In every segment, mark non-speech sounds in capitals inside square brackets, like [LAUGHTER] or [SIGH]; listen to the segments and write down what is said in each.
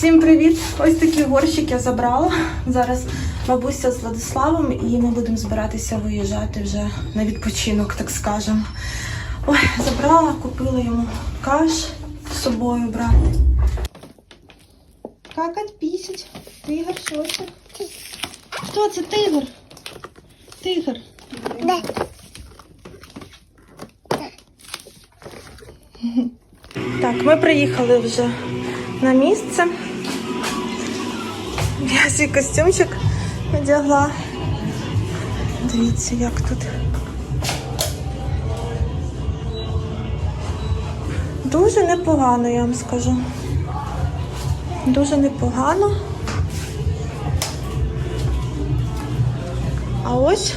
Всім привіт! Ось такий горщик я забрала. Зараз бабуся з Владиславом, і ми будемо збиратися виїжджати вже на відпочинок, так скажемо. Ой, забрала, купила йому каш з собою брати. Какать, пісять. Тигр, що це? Хто це тигр? Тигр. Так, ми приїхали вже на місце. Я свій костюмчик одягла. Дивіться, як тут. Дуже непогано, я вам скажу. Дуже непогано. А ось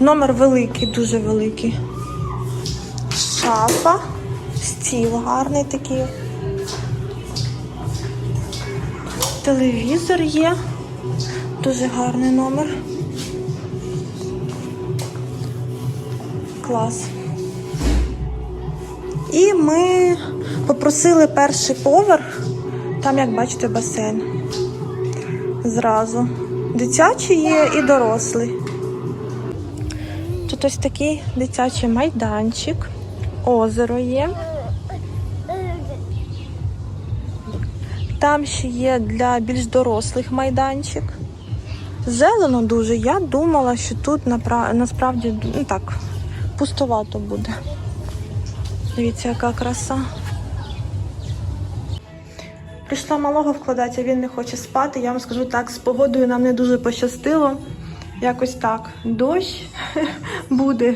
номер великий, дуже великий. Шафа, стіл гарний такий. Телевізор є. Дуже гарний номер. Клас. І ми попросили перший поверх. Там, як бачите, басейн. Зразу. Дитячий є і дорослий. Тут ось такий дитячий майданчик, озеро є. Там ще є для більш дорослих майданчик. Зелено дуже. Я думала, що тут напра- насправді ну так, пустовато буде. Дивіться, яка краса. Прийшла малого вкладати, а він не хоче спати. Я вам скажу так, з погодою нам не дуже пощастило. Якось так. Дощ [LAUGHS] буде.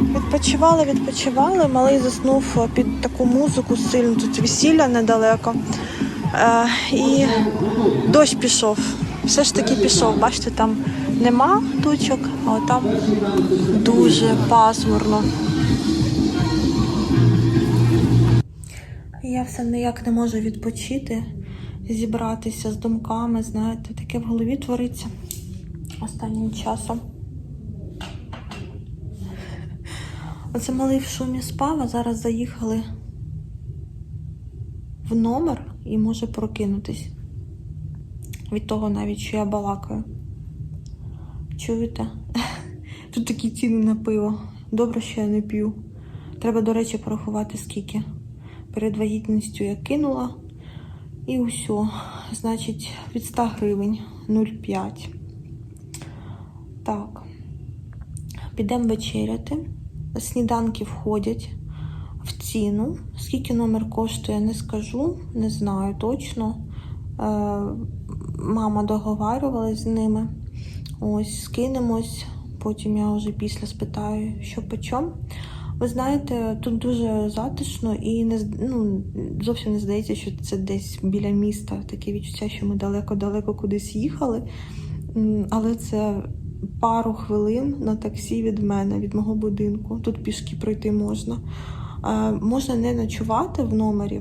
Відпочивали, відпочивали. Малий заснув під таку музику сильну. Тут весілля недалеко. Е, і дощ пішов. Все ж таки пішов. Бачите, там нема тучок, а там дуже пасмурно. Я все ніяк не можу відпочити, зібратися з думками, знаєте, таке в голові твориться останнім часом. Оце малий в шумі спав, а зараз заїхали в номер і може прокинутись. Від того навіть, що я балакаю. Чуєте? [LAUGHS] Тут такі ціни на пиво. Добре, що я не п'ю. Треба, до речі, порахувати скільки. Перед вагітністю я кинула. І усе. Значить, від 100 гривень 0,5. Так. Підемо вечеряти. Сніданки входять ціну. Скільки номер коштує, не скажу, не знаю точно. Е, мама договарювалась з ними. Ось, скинемось. Потім я вже після спитаю, що по чому. Ви знаєте, тут дуже затишно і не ну, зовсім не здається, що це десь біля міста. Таке відчуття, що ми далеко-далеко кудись їхали. Але це пару хвилин на таксі від мене, від мого будинку. Тут пішки пройти можна. Можна не ночувати в номері.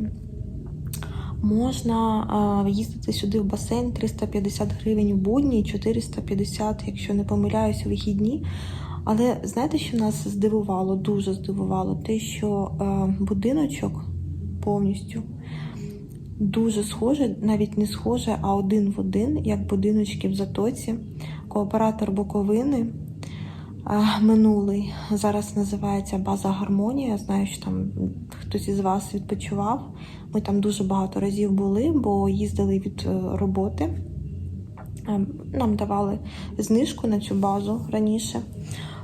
Можна їздити сюди в басейн 350 гривень в будні і 450, якщо не помиляюсь, у вихідні. Але знаєте, що нас здивувало, дуже здивувало, те, що будиночок повністю дуже схоже, навіть не схоже, а один в один, як будиночки в Затоці. Кооператор Буковини е, минулий зараз називається База Гармонія. Я знаю, що там хтось із вас відпочивав. Ми там дуже багато разів були, бо їздили від е, роботи. Е, Нам давали знижку на цю базу раніше.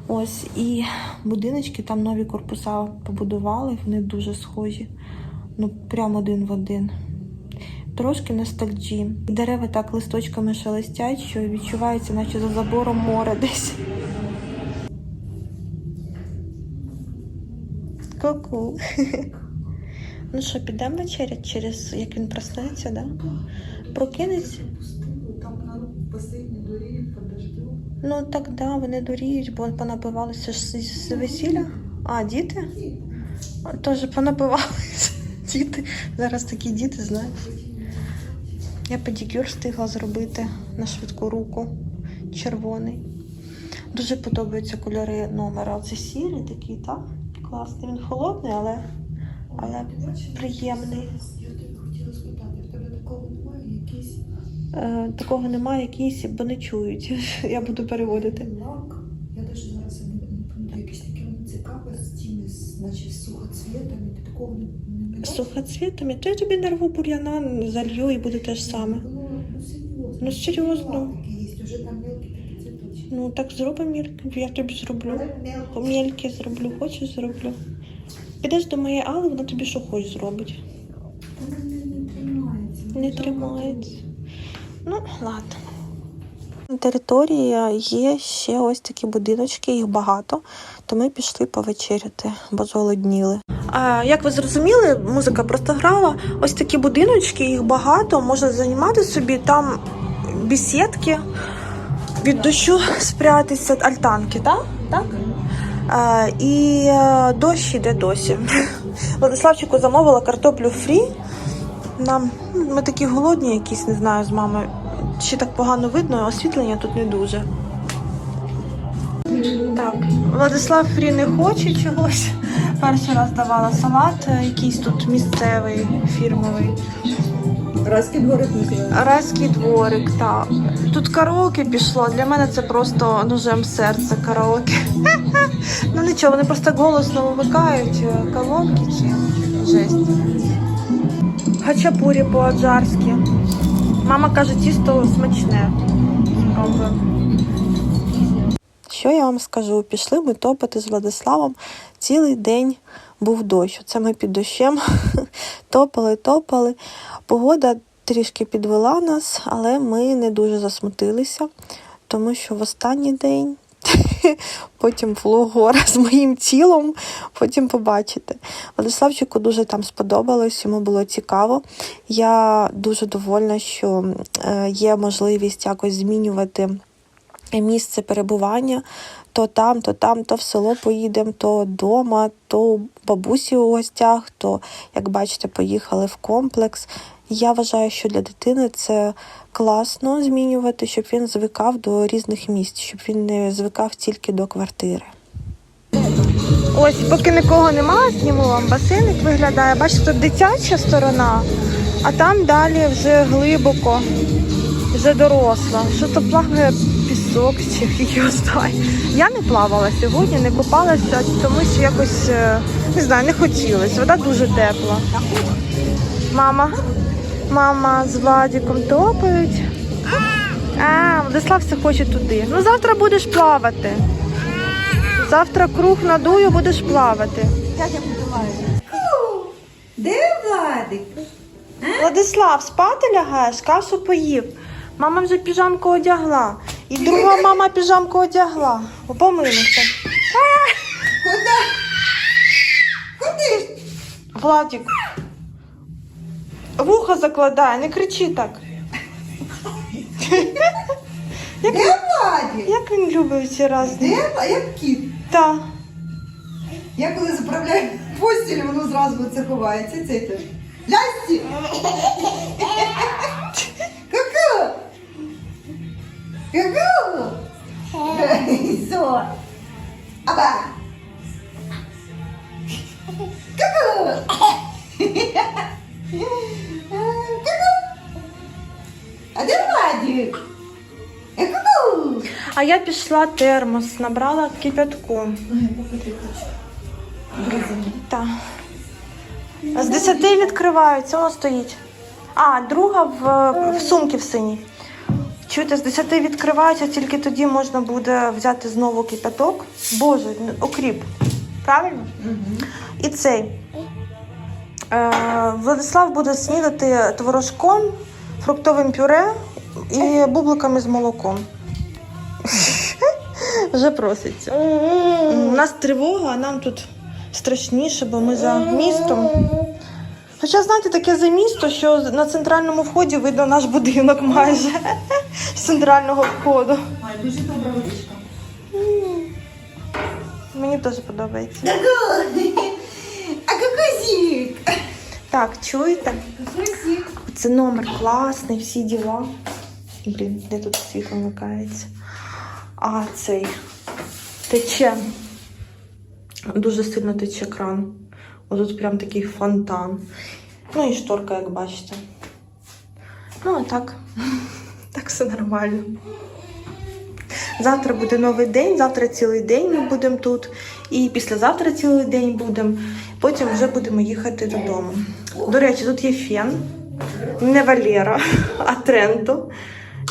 Ось і будиночки, там нові корпуса побудували, вони дуже схожі. Ну, прямо один в один. Трошки ностальджі. Дерева так листочками шелестять, що відчувається, наче за забором море десь. Ку-ку. [LAUGHS] Ну що, підемо вечерять через як він проснеться, да? Прокинеться. Там на басейні дуріють по дождю. Ну так да, вони дуріють, бо понапивалися ж з, з весілля. А, діти? Теж понапивалися. [LAUGHS] Діти. Зараз такі діти, знаєш. Я педикюр встигла зробити на швидку руку. Червоний. Дуже подобаються кольори номера. Це сірий такий, так? Класний. Він холодний, але, але приємний. Я тебе хотіла спитати, в тебе такого немає, Е, такого немає, якісь, бо не чують. [LAUGHS] Я буду переводити. Лак. Я навіть зараз не пам'ятаю, якісь такі вони цікаві з тими, з- сухоцвітами. Ти такого не, бачиш? сухоцвітами, то я тобі нарву бур'яна, залью і буде те ж саме. Ну, ну, серйозно. Ну, серйозно. Вже там. Ну так зроби мільки, я тобі зроблю. Мільки зроблю, хочеш зроблю. Підеш до моєї Алли, вона тобі що хочеш зробить. Вона не, тримається. Ну, ладно. На території є ще ось такі будиночки, їх багато, то ми пішли повечеряти, бо зголодніли. Як ви зрозуміли, музика просто грала. Ось такі будиночки, їх багато, можна займати собі там бесідки, від дощу спрятатися, альтанки, так? так? А, і е, дощ іде досі. [LAUGHS] Владиславчику замовила картоплю фрі. Нам ну, ми такі голодні, якісь не знаю з мамою. Ще так погано видно, освітлення тут не дуже. Так, Владислав Фрі не хоче чогось. Перший раз давала салат, е, якийсь тут місцевий, фірмовий. Райський дворик. Райський дворик, так. Тут караоке пішло. Для мене це просто ножем в серце караоке. [LAUGHS] Ну нічого, вони просто голосно вимикають е, колонки чи жесть. Хачапурі по-аджарськи. Мама каже, тісто смачне. Спробуємо. Що я вам скажу? Пішли ми топати з Владиславом. Цілий день був дощ. Це ми під дощем [LAUGHS] топали, топали. Погода трішки підвела нас, але ми не дуже засмутилися, тому що в останній день. [LAUGHS] Потім флугора з моїм тілом, потім побачите. Владиславчику дуже там сподобалось, йому було цікаво. Я дуже довольна, що е, є можливість якось змінювати місце перебування. То там, то там, то в село поїдемо, то вдома, то бабусі у гостях, то, як бачите, поїхали в комплекс. Я вважаю, що для дитини це класно змінювати, щоб він звикав до різних місць, щоб він не звикав тільки до квартири. Ось, поки нікого немає, зніму вам басейник виглядає. Бачите, тут дитяча сторона, а там далі вже глибоко, вже доросла. Що то плаває пісок чи [LAUGHS] знає. Я не плавала сьогодні, не купалася, тому що якось е, не знаю, не хотілося. Вода дуже тепла. Мама, мама з Владіком топають. А, Владислав все хоче туди. Ну завтра будеш плавати. Завтра круг надую, будеш плавати. Де Владик? Владислав, спати лягаєш, кашу поїв. Мама вже піжамку одягла. І друга мама піжамку одягла. Помилися. Куди? Куди? Владик. Вуха закладає, не кричи так. Як, Де Владик? як він любить ці разні. Де? А як кіт? Та. Я коли заправляю постіль, воно зразу це ховається. Це теж. Лясті! Ку-ку! Ку-ку! Все. Аба! А я пішла термос, набрала кипятку. З 10 відкриваються, воно стоїть. А, друга в, в сумці в синій. Чуєте, з 10 відкриваються, тільки тоді можна буде взяти знову кипяток. Боже, ну, окріп. Правильно? І цей. Е, Владислав буде снідати творожком, фруктовим пюре і бубликами з молоком. Вже проситься. У нас тривога, а нам тут страшніше, бо ми за містом. Хоча, знаєте, таке за місто, що на центральному вході видно наш будинок майже з центрального входу. Ай, дуже добра водичка. Мені теж подобається. А какой? Так, чуєте? Це номер класний, всі діла. Блін, де тут світло вмикається? А, цей тече. Дуже сильно тече кран. Ось тут прям такий фонтан. Ну і шторка, як бачите. Ну, а так. [LAUGHS] Так все нормально. Завтра буде новий день, завтра цілий день ми будемо тут. І післязавтра цілий день будемо. Потім вже будемо їхати додому. До речі, тут є фен. Не Валера, [LAUGHS] а Тренто.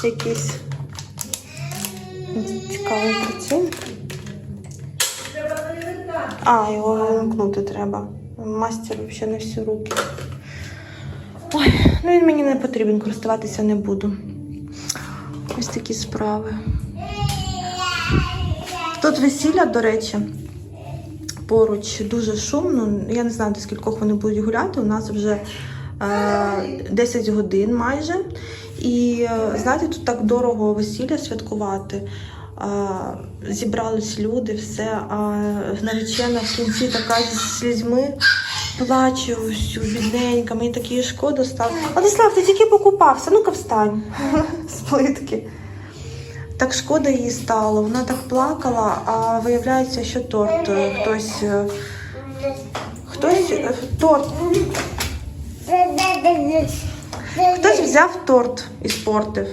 Якийсь цікавий працює. А, його вимкнути треба. Мастер взагалі не всі руки. Ой, ну він мені не потрібен, користуватися не буду. Ось такі справи. Тут весілля, до речі, поруч дуже шумно. Я не знаю, до скількох вони будуть гуляти. У нас вже е, 10 годин майже. І е, знаєте, тут так дорого весілля святкувати. Зібрались люди, все, а наречена в кінці така зі слізьми плаче всю бідненька, мені такі шкода стало. Владислав, ти тільки покупався, ну-ка встань [LAUGHS] з плитки. Так шкода їй стало. Вона так плакала, а виявляється, що торт е, хтось. е, Хтось торт. Хтось взяв торт і спортив.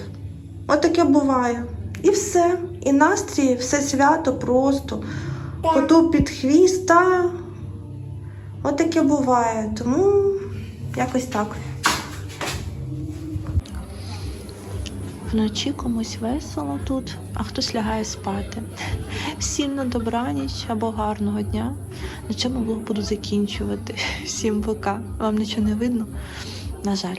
От буває. І все. І настрій, все свято просто. Коту під хвіст, та от буває. Тому якось так. Вночі комусь весело тут, а хтось лягає спати. Всім на добраніч або гарного дня. На цьому блог буду закінчувати. Всім пока. Вам нічого не видно? На жаль.